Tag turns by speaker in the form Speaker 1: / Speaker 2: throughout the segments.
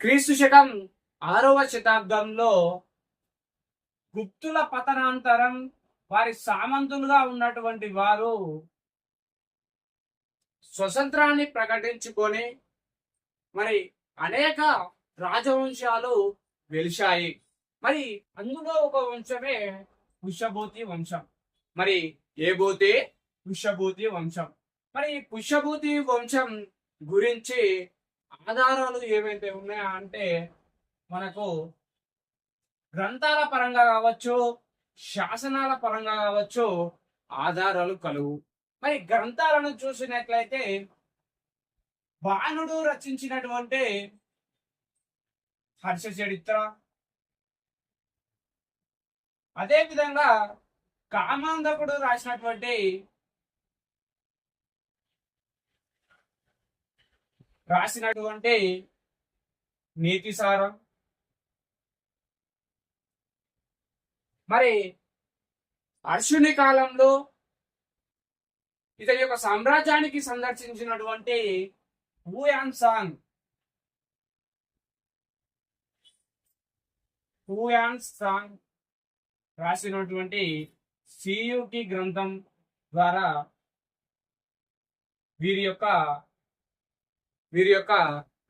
Speaker 1: క్రీస్తు శకం ఆరవ శతాబ్దంలో గుప్తుల పతనాంతరం వారి సామంతులుగా ఉన్నటువంటి వారు స్వతంత్రాన్ని ప్రకటించుకొని మరి అనేక రాజవంశాలు వెలిశాయి. మరి అందులో ఒక వంశమే పుష్యభూతి వంశం. మరి ఏ భూతి? పుష్యభూతి వంశం. మరి పుష్యభూతి వంశం గురించి ఆధారాలు ఏవైతే ఉన్నాయా అంటే మనకు గ్రంథాల పరంగా కావచ్చు శాసనాల పరంగా కావచ్చు ఆధారాలు కలువు మరి గ్రంథాలను చూసినట్లయితే బాణుడు రచించినటువంటి హర్ష చరిత్ర అదే విధంగా కామాంధకుడు రాసినటువంటి రాసినటువంటి నీతిసారం మరి అర్షుని కాలంలో ఇతని యొక్క సామ్రాజ్యానికి సందర్శించినటువంటి హూయాన్ సాంగ్ హూయాన్ సాంగ్ రాసినటువంటి సియుకి గ్రంథం ద్వారా వీరి యొక్క వీరి యొక్క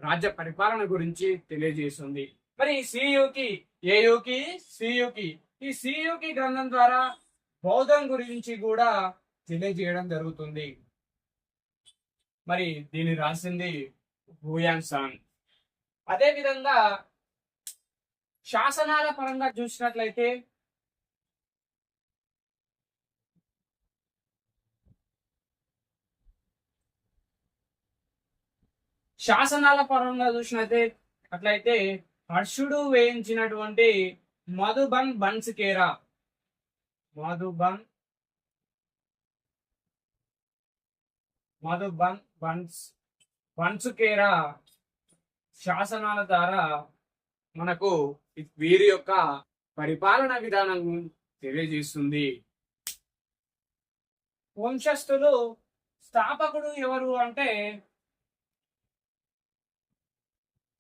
Speaker 1: రాజ్య పరిపాలన గురించి తెలియజేస్తుంది. మరి సియుకి ఏయుకి సియుకి ఈ సియుకి గ్రంథం ద్వారా బౌద్ధం గురించి కూడా తెలియజేయడం జరుగుతుంది. మరి దీన్ని రాసింది భూయాన్ సాంగ్ అదే విధంగా శాసనాల పరంగా చూసినట్లయితే శాసనాల పరంగా చూసినట్లయితే అట్లయితే హర్షుడు వేయించినటువంటి మధుబన్ బన్స్కేరా. మధుబన్ మధుబన్ బన్స్ బన్సుకేరా శాసనాల ద్వారా మనకు వీరి యొక్క పరిపాలన విధానం తెలియజేస్తుంది. వంశస్థులు స్థాపకుడు ఎవరు అంటే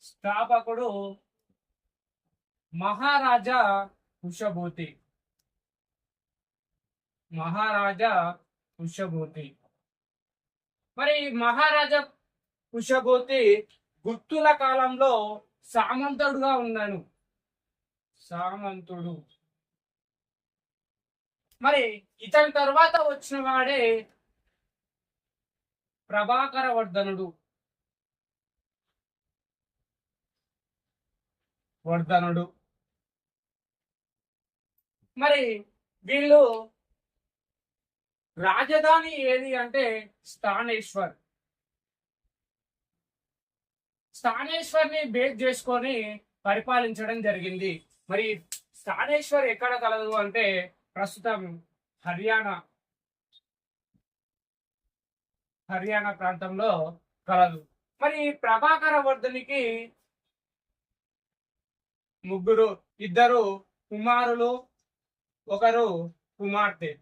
Speaker 1: స్థాపకుడు మహారాజా కుషభూతి మహారాజా కుషభూతి మరి మహారాజా కుషభూతి గుప్తుల కాలంలో సామంతుడుగా ఉన్నాను సామంతుడు. మరి ఇతని తర్వాత వచ్చిన వాడే ప్రభాకర వర్ధనుడు వర్ధనుడు మరి వీళ్ళు రాజధాని ఏది అంటే స్థానేశ్వర్. స్థానేశ్వర్ని బేస్ చేసుకొని పరిపాలించడం జరిగింది. మరి స్థానేశ్వర్ ఎక్కడ కలదు అంటే ప్రస్తుతం హర్యానా హర్యానా ప్రాంతంలో కలదు. మరి ప్రభాకర వర్ధనికి ముగ్గురు ఇద్దరు కుమారులు ఒకరు కుమార్తె.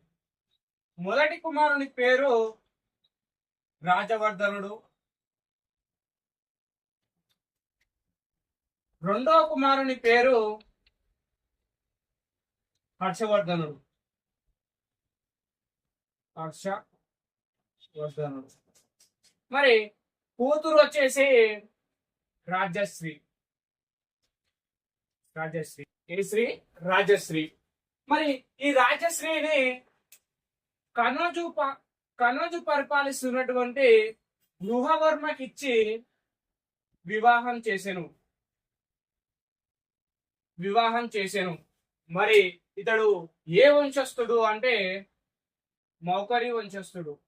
Speaker 1: మొదటి కుమారుని పేరు రాజవర్ధనుడు. రెండో కుమారుని పేరు హర్షవర్ధనుడు. హర్షవర్ధనుడు. మరి కూతురు వచ్చేసి రాజశ్రీ. రాజశ్రీ. ఏ శ్రీ? రాజశ్రీ. మరి ఈ రాజశ్రీని కనోజు కనోజు పరిపాలిస్తున్నటువంటి గృహవర్మకి ఇచ్చి వివాహం చేశాను వివాహం చేశాను మరి ఇతడు ఏ వంశస్థుడు అంటే మౌకరి వంశస్థుడు.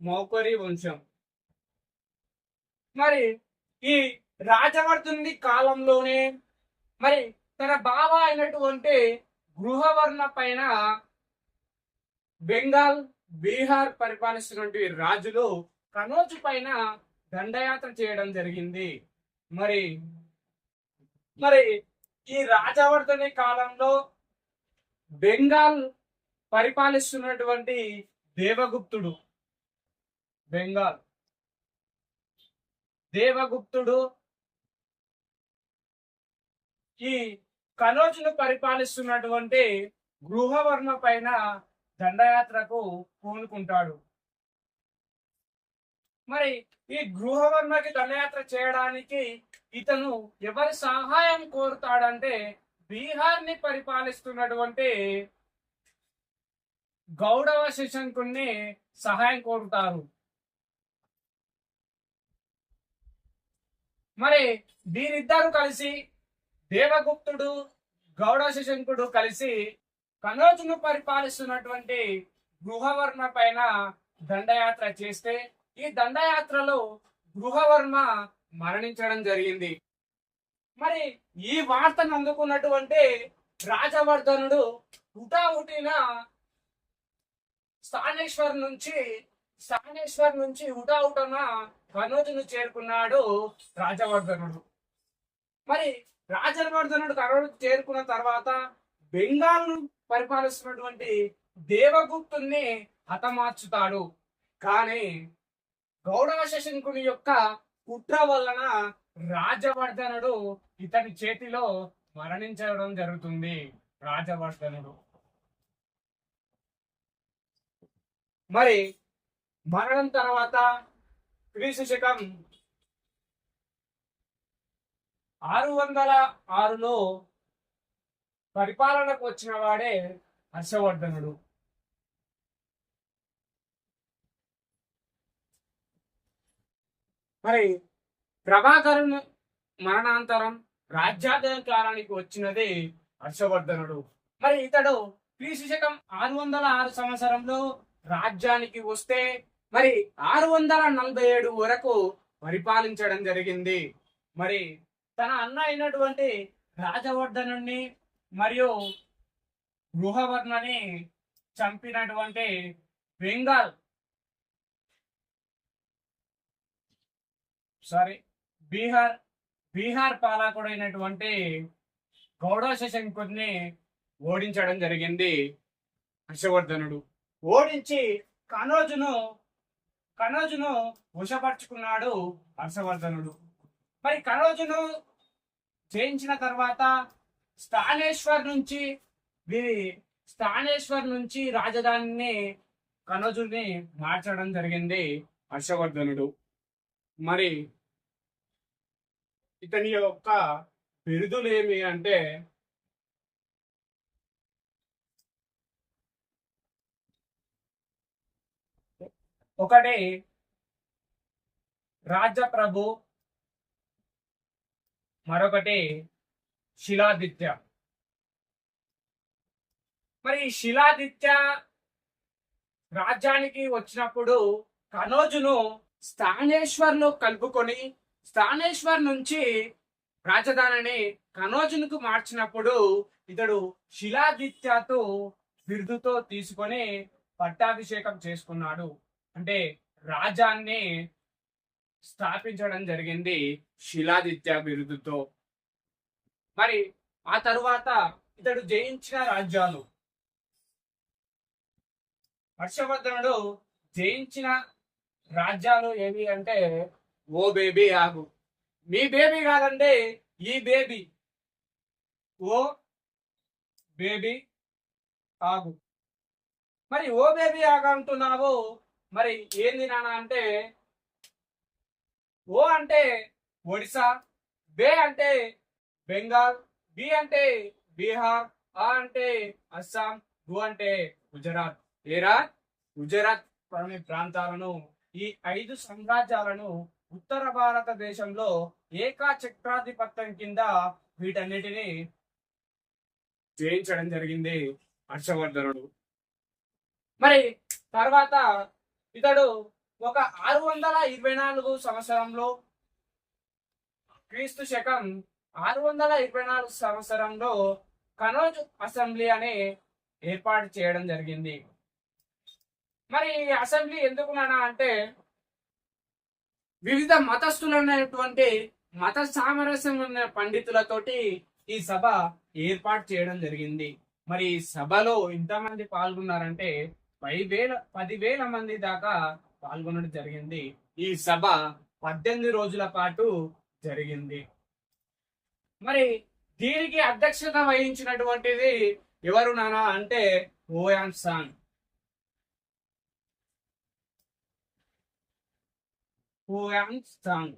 Speaker 1: మౌకరి వంశం. మరి ఈ రాజవర్ధుని కాలంలోనే. మరి తన బావ అయినటువంటి గృహవర్ణ పైన బెంగాల్ బీహార్ పరిపాలిస్తున్నటువంటి రాజులు కనోజు పైన దండయాత్ర చేయడం జరిగింది. మరి మరి ఈ రాజవర్ధని కాలంలో బెంగాల్ పరిపాలిస్తున్నటువంటి దేవగుప్తుడు బెంగాల్ దేవగుప్తుడు ఈ కనోజును పరిపాలిస్తున్నటువంటి గృహవర్ణ పైన దండయాత్రకు పూనుకుంటాడు. మరి ఈ గృహవర్ణకి దండయాత్ర చేయడానికి ఇతను ఎవరి సహాయం కోరుతాడంటే బీహార్ని పరిపాలిస్తున్నటువంటి గౌడవ శిశంకుణ్ణి సహాయం కోరుతారు. మరి వీరిద్దరు కలిసి దేవగుప్తుడు గౌడశశంకుడు కలిసి కనోజును పరిపాలిస్తున్నటువంటి గృహవర్మ పైన దండయాత్ర చేస్తే ఈ దండయాత్రలో గృహవర్మ మరణించడం జరిగింది. మరి ఈ వార్తను అందుకున్నటువంటి రాజవర్ధనుడు హుటాహుటిన స్థానేశ్వర్ నుంచి స్థానేశ్వర్ నుంచి హుటాహుటన కనోజును చేరుకున్నాడు రాజవర్ధనుడు. మరి రాజవర్ధనుడు కనోజు చేరుకున్న తర్వాత బెంగాల్ పరిపాలిస్తున్నటువంటి దేవగుప్తుని హతమార్చుతాడు. కానీ గౌడవ శశంకుని యొక్క కుట్ర వలన రాజవర్ధనుడు ఇతని చేతిలో మరణించడం జరుగుతుంది. రాజవర్ధనుడు. మరి మరణం తర్వాత క్రీస్తు శకం ఆరు వందల ఆరులో పరిపాలనకు వచ్చిన వాడే హర్షవర్ధనుడు. మరి ప్రభాకరుని మరణాంతరం రాజ్యాధికారానికి వచ్చినది హర్షవర్ధనుడు. మరి ఇతడు క్రీస్తు శకం ఆరు వందల ఆరు సంవత్సరంలో రాజ్యానికి వస్తే మరి ఆరు వందల నలభై ఏడు వరకు పరిపాలించడం జరిగింది. మరి తన అన్న అయినటువంటి రాజవర్ధనుణ్ణి మరియు గృహవర్ణని చంపినటువంటి బెంగాల్. సారీ బీహార్ బీహార్ పాలకుడైనటువంటి గౌడశశంకుడిని ఓడించడం జరిగింది హర్షవర్ధనుడు. ఓడించి కనోజును కనోజును వశపరుచుకున్నాడు హర్షవర్ధనుడు. మరి కనోజును జయించిన తర్వాత స్థానేశ్వర్ నుంచి వీరి స్థానేశ్వర్ నుంచి రాజధానిని కనోజుని మార్చడం జరిగింది హర్షవర్ధనుడు. మరి ఇతని యొక్క బిరుదులు ఏమి అంటే ఒకటి రాజప్రభు మరొకటి శిలాదిత్య. మరి శిలాదిత్య రాజ్యానికి వచ్చినప్పుడు కనోజును స్థానేశ్వర్లో కలుపుకొని స్థానేశ్వర్ నుంచి రాజధానిని కనోజునుకు మార్చినప్పుడు ఇతడు శిలాదిత్యతో బిరుదుతో తీసుకొని పట్టాభిషేకం చేసుకున్నాడు. అంటే రాజాన్ని స్థాపించడం జరిగింది శిలాదిత్య బిరుదుతో. మరి ఆ తరువాత ఇతడు జయించిన రాజ్యాలు? హర్షవర్ధనుడు జయించిన రాజ్యాలు ఏవి అంటే ఓ బేబీ ఆగు. మీ బేబీ కాదంటే ఈ బేబీ. ఓ బేబీ ఆగు. మరి ఓ బేబీ ఆగు అంటున్నావు మరి ఏంది నాన్న అంటే ఓ అంటే ఒడిశా బే అంటే బెంగాల్ బి అంటే బీహార్ ఆ అంటే అస్సాం గు అంటే గుజరాత్. ఏరా? గుజరాత్ పరమి ప్రాంతాలను ఈ ఐదు సామ్రాజ్యాలను ఉత్తర భారతదేశంలో ఏకా చక్రాధిపత్యం కింద వీటన్నిటిని జయించడం జరిగింది హర్షవర్ధనుడు. మరి తర్వాత ఇతడు ఒక ఆరు వందల ఇరవై నాలుగు సంవత్సరంలో క్రీస్తు శకం ఆరు వందల ఇరవై నాలుగు సంవత్సరంలో కనోజ్ అసెంబ్లీ అని ఏర్పాటు చేయడం జరిగింది. మరి ఈ అసెంబ్లీ ఎందుకు నానా అంటే వివిధ మతస్థులైనటువంటి మత సామరస్యం ఉన్న పండితులతోటి ఈ సభ ఏర్పాటు చేయడం జరిగింది. మరి ఈ సభలో ఇంతమంది పాల్గొన్నారంటే పది వేల పదివేల మంది దాకా పాల్గొనడం జరిగింది. ఈ సభ పద్దెనిమిది రోజుల పాటు జరిగింది. మరి దీనికి అధ్యక్షత వహించినటువంటిది ఎవరు నానా అంటే ఓయాన్ సాంగ్. ఓయాన్ సాంగ్.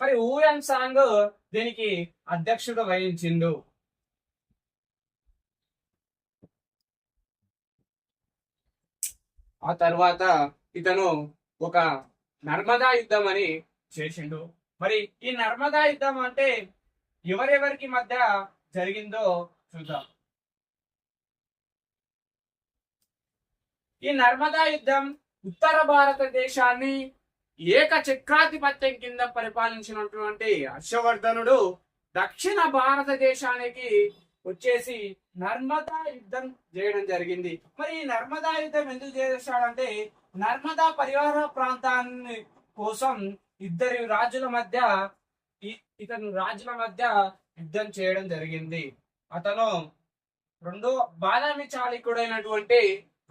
Speaker 1: మరి ఊయాన్ సాంగ్ దీనికి అధ్యక్షుడు వహించిండు? ఆ తర్వాత ఇతను ఒక నర్మదా యుద్ధం అని చేసిండు. మరి ఈ నర్మదా యుద్ధం అంటే ఎవరెవరికి మధ్య జరిగిందో చూద్దాం. ఈ నర్మదా యుద్ధం ఉత్తర భారతదేశాన్ని ఏక చక్రాధిపత్యం కింద పరిపాలించినటువంటి హర్షవర్ధనుడు దక్షిణ భారతదేశానికి వచ్చేసి నర్మదా యుద్ధం చేయడం జరిగింది. మరి ఈ నర్మదా యుద్ధం ఎందుకు చేశాడంటే నర్మదా పరివార ప్రాంతాన్ని కోసం ఇద్దరి రాజుల మధ్య ఇతను రాజుల మధ్య యుద్ధం చేయడం జరిగింది. అతను రెండో బాదామి చాళికుడైనటువంటి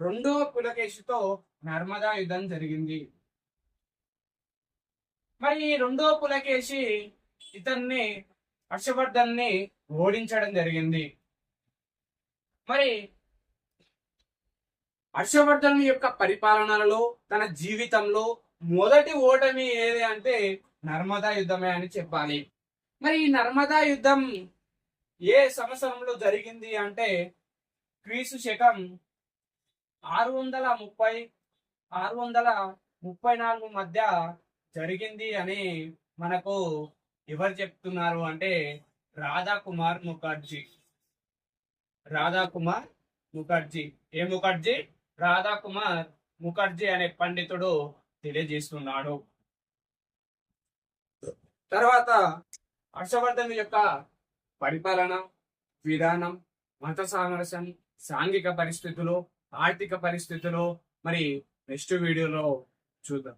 Speaker 1: రెండో పులకేశితో నర్మదా యుద్ధం జరిగింది. మరి ఈ రెండో పులకేశి ఇతన్ని హర్షవర్ధన్ని ఓడించడం జరిగింది. మరి హర్షవర్ధన్ యొక్క పరిపాలనలో తన జీవితంలో మొదటి ఓటమి ఏది అంటే నర్మదా యుద్ధమే అని చెప్పాలి. మరి ఈ నర్మదా యుద్ధం ఏ సంవత్సరంలో జరిగింది అంటే క్రీస్తు శకం ఆరు వందల ముప్పై ఆరు వందల ముప్పై నాలుగు మధ్య జరిగింది అని మనకు ఎవరు చెప్తున్నారు అంటే రాధా కుమార్ ముఖర్జీ. రాధాకుమార్ ముఖర్జీ. ఏ ముఖర్జీ? రాధాకుమార్ ముఖర్జీ అనే పండితుడు తెలియజేస్తున్నాడు. తర్వాత హర్షవర్ధన్ యొక్క పరిపాలన విధానం మత సామరస్యం సాంఘిక పరిస్థితులు ఆర్థిక పరిస్థితులు. మరి నెక్స్ట్ వీడియోలో చూద్దాం.